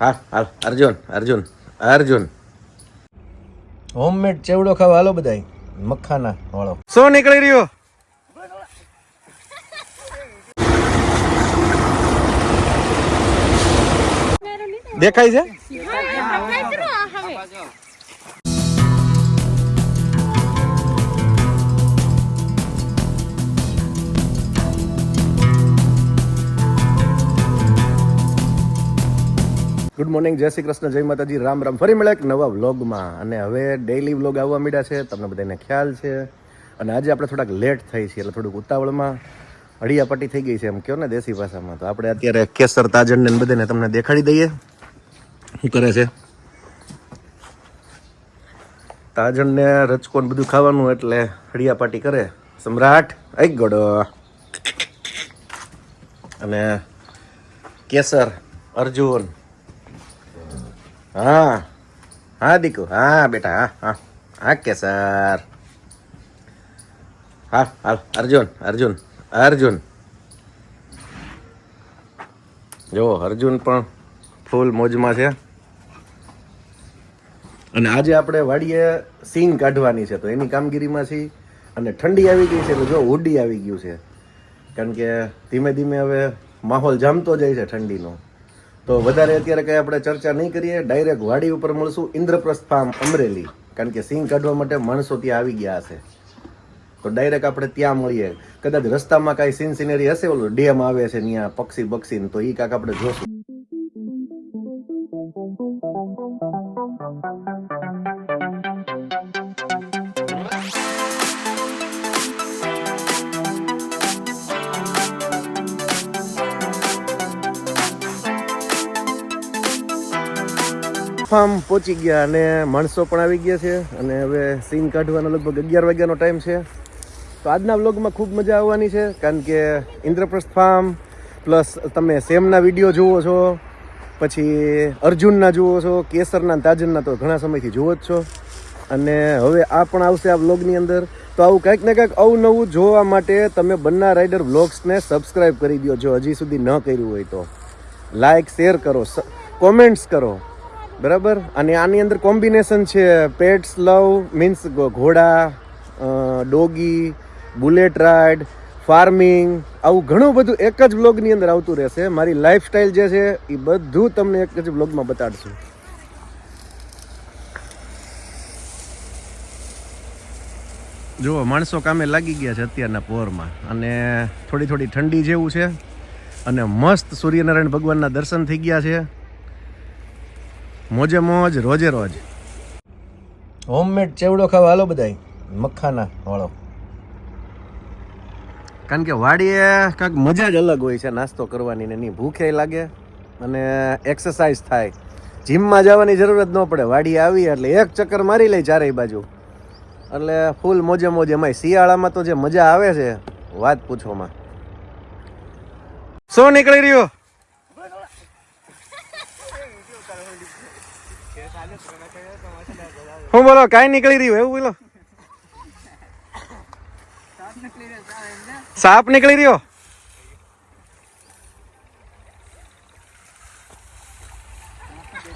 હા હાલ. અર્જુન અર્જુન અર્જુન. હોમમેડ ચેવડો ખાવા? હાલો બધાય. મખાના વાળો. શું નીકળી રહ્યો? દેખાય છે? ગુડ મોર્નિંગ જય શ્રી કૃષ્ણ, જય માતાજી, રામ રામ. ફરી મળે એક નવા વ્લોગમાં. અને હવે ડેઇલી વ્લોગ આવવા માંડ્યા છે, તમને બધાને ખ્યાલ છે. અને આજે આપણે થોડાક લેટ થઈ છીએ, એટલે થોડુંક ઉતાવળમાં અડિયાપટ્ટી થઈ ગઈ છે, એમ કહો ને, દેશી ભાષામાં. તો આપણે અત્યારે કેસર તાજણને બધાને તમને દેખાડી દઈએ. શું કરે છે? તાજણને રચકોન બધું ખાવાનું, એટલે હળિયાપાટી કરે. સમ્રાટ એક ગોડો. અને કેસર, અર્જુન. હા. હા, દીકુ. હા, બેટા, હા હા. હા કેસર હા, હાલ, અર્જુન અર્જુન અર્જુન. જો અર્જુન પણ ફૂલ મોજમાં છે. અને આજે આપણે વાડીએ સીંગ કાઢવાની છે, તો એની કામગીરીમાં છીએ અને ઠંડી આવી ગઈ છે એટલે જો હુડી આવી ગયું છે. કારણ કે ધીમે ધીમે હવે માહોલ જામતો જાય છે ઠંડીનો. તો વધારે અત્યારે કંઈ આપણે ચર્ચા નહીં કરીએ ડાયરેક્ટ વાડી ઉપર મળશું ઇન્દ્રપ્રસ્થ ફાર્મ અમરેલી. કારણ કે સિંહ કાઢવા માટે માણસો ત્યાં આવી ગયા હશે તો ડાયરેક્ટ આપણે ત્યાં મળીએ. કદાચ રસ્તામાં કાંઈ સીન સિનેરી હશે, ઓલું ડેમ આવે છે ત્યાં પક્ષી બક્ષી તો એ કાંક આપણે જોશું. ફાર્મ પહોંચી ગયા અને માણસો પણ આવી ગયા છે અને હવે સીન કાઢવાનો લગભગ અગિયાર વાગ્યાનો ટાઈમ છે. તો આજના વ્લોગમાં ખૂબ મજા આવવાની છે, કારણ કે ઇન્દ્રપ્રસ્થ ફાર્મ પ્લસ તમે સેમના વીડિયો જુઓ છો, પછી અર્જુનના જુઓ છો, કેસરના, તાજનના તો ઘણા સમયથી જુઓ જ છો. અને હવે આ પણ આવશે આ વ્લોગની અંદર. તો આવું કંઈક ને કંઈક અવનવું જોવા માટે તમે બંને રાઇડર વ્લોગ્સને સબસ્ક્રાઇબ કરી દો જો હજી સુધી ન કર્યું હોય તો. લાઇક શેર કરો કોમેન્ટ્સ કરો. બરાબર? અને આની અંદર કોમ્બિનેશન છે પેટ્સ લવ મીન્સ ઘોડા ડોગી બુલેટ રાઇડ ફાર્મિંગ આવું ઘણું બધું એક જ વ્લોગની અંદર આવતું રહેશે. મારી લાઈફસ્ટાઈલ જે છે એ બધું તમને એક જ વ્લોગમાં બતાડશું. જુઓ, માણસો કામે લાગી ગયા છે અત્યારના પોરમાં. અને થોડી થોડી ઠંડી જેવું છે. અને મસ્ત સૂર્યનારાયણ ભગવાનના દર્શન થઈ ગયા છે. મોજે મોજ રોજે રોજ. હોમમેડ ચેવડો ખાવા હાલો બધાય. મખાના વાળો. કારણ કે વાડીએ કાંઈક મજા જ અલગ હોય છે નાસ્તો કરવાની ને એની ભૂખે લાગે અને એક્સરસાઇઝ થાય. જીમમાં જવાની જરૂર જ ન પડે વાડી આવી એટલે એક ચક્કર મારી લે ચારેય બાજુ. એટલે ફૂલ મોજે મોજ એમાંય. શિયાળામાં તો જે મજા આવે છે વાત પૂછોમાં. શું નીકળી રહ્યું? હું બોલો, કાંઈ નીકળી રહ્યું એવું બોલો? સાપ નીકળી રહ્યો?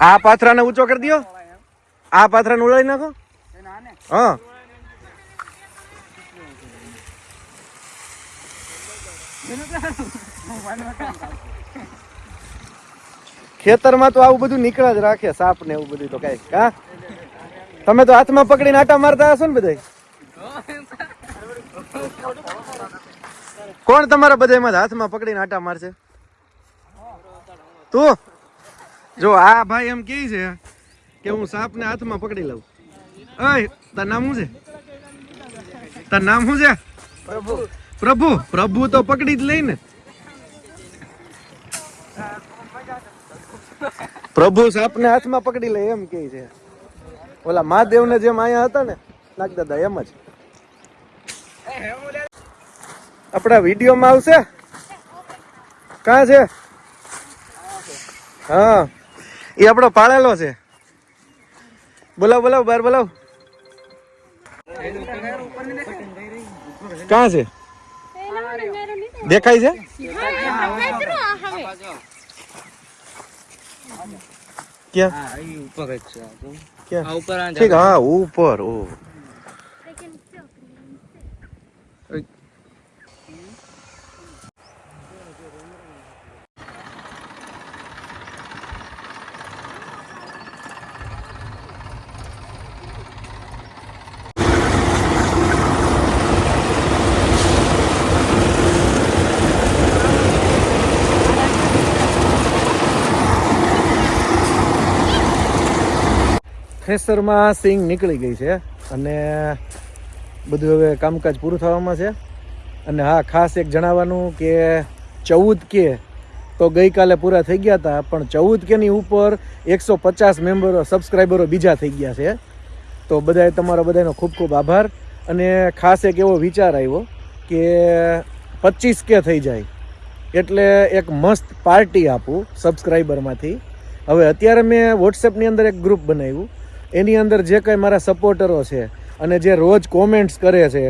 આ પાથરાને ઊંચો કરી દો આ પાથરાને ઉડાડી નાખો. હા. ખેતરમાં તો આવું બધું નીકળ્યા જ રાખે, સાપ ને એવું બધું તો કઈ કા તમે તો હાથમાં પકડીને આટા મારતા હશો ને બધા કોણ તમારા બધા એમાં હાથમાં પકડીને આટા મારશે? તું? જો આ ભાઈ એમ કે છે કે હું સાપને હાથમાં પકડી લઉં. અય તાર નામ શું છે? તાર નામ શું છે? પ્રભુ. પ્રભુ. પ્રભુ તો પકડી જ લઈ ને પ્રભુ સાપને હાથમાં પકડી લે એમ કે છે. ઓલા મહાદેવને જેમ અહીંયા હતા ને નાગ દાદા એમ જ. આપણા વિડીયોમાં આવશે? કાં છે? હા. એ આપણો પાળેલો છે. બોલાવ બોલાવ બાર બોલાવ. કાં છે? દેખાય છે? ક્યાં? ઉપર જ છે ક્યાં? ઉપર ઠીક હા ઉપર ઓ. થ્રેસરમાં સિંગ નીકળી ગઈ છે અને બધું હવે કામકાજ પૂરું થવામાં છે. અને હા, ખાસ એક જણાવવાનું કે ચૌદ કે તો ગઈકાલે પૂરા થઈ ગયા હતા, પણ ચૌદ કેની ઉપર એકસો પચાસ મેમ્બરો સબસ્ક્રાઈબરો બીજા થઈ ગયા છે. તો બધાએ તમારો બધાનો ખૂબ ખૂબ આભાર. અને ખાસ એક એવો વિચાર આવ્યો કે પચીસ કે થઈ જાય, એટલે એક મસ્ત પાર્ટી આપું સબસ્ક્રાઈબરમાંથી હવે અત્યારે મેં વોટ્સએપની અંદર એક ગ્રુપ બનાવ્યું. એની અંદર જે કંઈ મારા સપોર્ટરો છે અને જે રોજ કોમેન્ટ્સ કરે છે,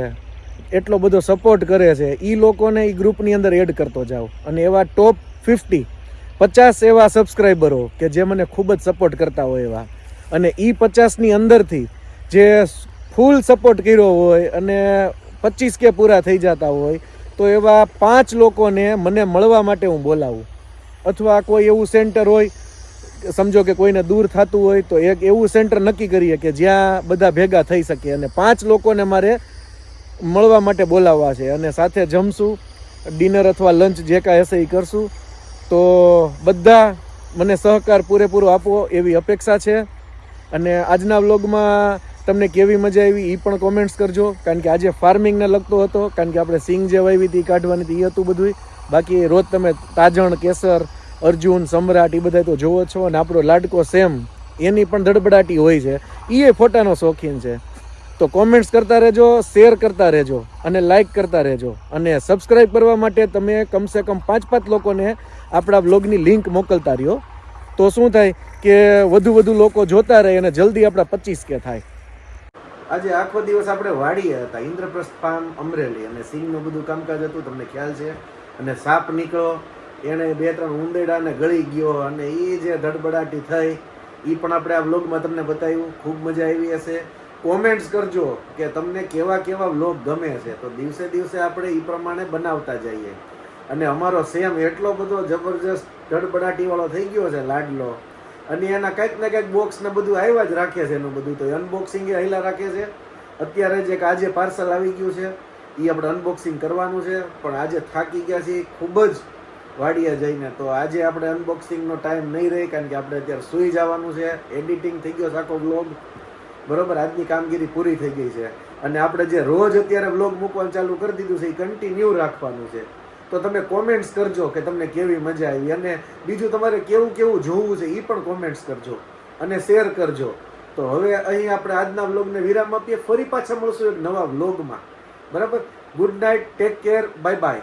એટલો બધો સપોર્ટ કરે છે એ લોકોને એ ગ્રુપની અંદર એડ કરતો જાઉં અને એવા ટોપ ફિફ્ટી પચાસ એવા સબસ્ક્રાઈબરો કે જે મને ખૂબ જ સપોર્ટ કરતા હોય એવા. અને એ પચાસની અંદરથી જે ફૂલ સપોર્ટ કર્યો હોય અને પચીસ કે પૂરા થઈ જતા હોય, તો એવા પાંચ લોકોને મને મળવા માટે હું બોલાવું. અથવા કોઈ એવું સેન્ટર હોય સમજો કે કોઈને દૂર થતું હોય તો એક એવું સેન્ટર નક્કી કરીએ કે જ્યાં બધા ભેગા થઈ શકે અને પાંચ લોકોને મારે મળવા માટે બોલાવવા છે. અને સાથે જમશું, ડિનર અથવા લંચ જે કાંઈ હશે એ કરશું. તો બધા મને સહકાર પૂરેપૂરો આપો એવી અપેક્ષા છે. અને આજના વ્લોગમાં તમને કેવી મજા આવી એ પણ કોમેન્ટ્સ કરજો. કારણ કે આજે ફાર્મિંગને લગતો હતો. કારણ કે આપણે સિંગ જે વાવી હતી કાઢવાની હતી, એ હતું બધું બાકી રોજ તમે તાજણ, કેસર અર્જુન, સમ્રાટ એ બધા તો જોવો છો અને આપણો લાડકો સેમ. એની પણ ધડબડાટી હોય છે. એ ફોટાનો શોખીન છે. તો કોમેન્ટ્સ કરતા રહેજો શેર કરતા રહેજો અને લાઇક કરતા રહેજો. અને સબસ્ક્રાઇબ કરવા માટે તમે કમસે કમ પાંચ પાંચ લોકોને આપણા બ્લોગની લિંક મોકલતા રહ્યો. તો શું થાય કે વધુ વધુ લોકો જોતા રહે અને જલ્દી આપણા પચીસ કે થાય. આજે આખો દિવસ આપણે વાડીએ હતા. ઇન્દ્રપ્રસ્થ ફાર્મ અમરેલી. અને સિંગનું બધું કામકાજ હતું, તમને ખ્યાલ છે. અને સાપ નીકળો એણે બે ત્રણ ઉંદેડાને ગળી ગયો અને એ જે ધડબડાટી થઈ એ પણ આપણે આ વ્લોગમાં તમને બતાવ્યું. ખૂબ મજા આવી હશે. કોમેન્ટ્સ કરજો કે તમને કેવા કેવા વ્લોગ ગમે છે. તો દિવસે દિવસે આપણે એ પ્રમાણે બનાવતા જઈએ. અને અમારો સેમ એટલો બધો જબરજસ્ત ધડબડાટીવાળો થઈ ગયો છે, લાડલો. અને એના કંઈક ને કંઈક બોક્સ બધું આવ્યા જ રાખે છે એનું બધું. તો અનબોક્સિંગ એ હૈલા રાખે છે. અત્યારે જે આજે પાર્સલ આવી ગયું છે એ આપણે અનબોક્સિંગ કરવાનું છે. પણ આજે થાકી ગયા છીએ. ખૂબ જ વાડીએ જઈને તો આજે આપણે અનબોક્સિંગનો ટાઈમ નહીં રહે કારણ કે આપણે અત્યારે સૂઈ જવાનું છે. એડિટિંગ થઈ ગયો આખો બ્લોગ બરોબર? આજની કામગીરી પૂરી થઈ ગઈ છે. અને આપણે જે રોજ અત્યારે બ્લોગ મૂકવાનું ચાલુ કરી દીધું છે એ કન્ટિન્યુ રાખવાનું છે. તો તમે કોમેન્ટ્સ કરજો કે તમને કેવી મજા આવી. અને બીજું તમારે કેવું કેવું જોવું છે એ પણ કોમેન્ટ્સ કરજો અને શેર કરજો. તો હવે અહીં આપણે આજના વ્લોગને વિરામ આપીએ. ફરી પાછા મળશું એક નવા વ્લોગમાં બરાબર? Good night take care bye bye